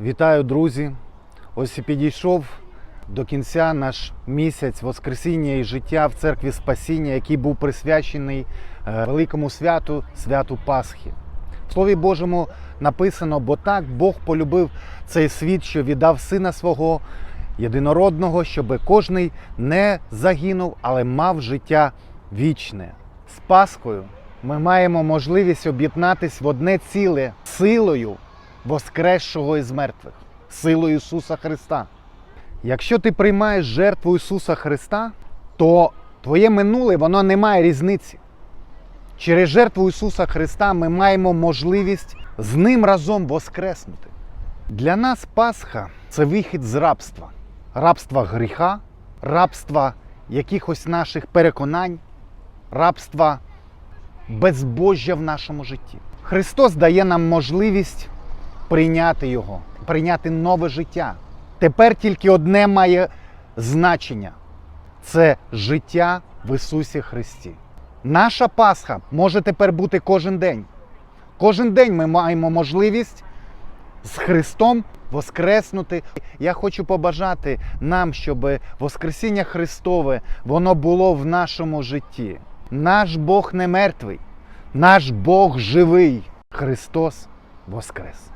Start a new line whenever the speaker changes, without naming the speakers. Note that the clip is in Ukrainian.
Вітаю, друзі! Ось і підійшов до кінця наш місяць Воскресіння і життя в церкві Спасіння, який був присвячений е, великому святу, святу Пасхи. В Слові Божому написано: бо так Бог полюбив цей світ, що віддав сина свого єдинородного, щоб кожний не загинув, але мав життя вічне. З Пасхою ми маємо можливість об'єднатись в одне ціле силою воскресшого із мертвих, силою Ісуса Христа. Якщо ти приймаєш жертву Ісуса Христа, то твоє минуле воно не має різниці. Через жертву Ісуса Христа ми маємо можливість з Ним разом воскреснути. Для нас Пасха це вихід з рабства, рабства гріха, рабства якихось наших переконань, рабства безбожжя в нашому житті. Христос дає нам можливість прийняти Його, прийняти нове життя. Тепер тільки одне має значення це життя в Ісусі Христі. Наша Пасха може тепер бути кожен день. Кожен день ми маємо можливість з Христом воскреснути. Я хочу побажати нам, щоб Воскресіння Христове воно було в нашому житті. Наш Бог не мертвий, наш Бог живий. Христос Воскрес!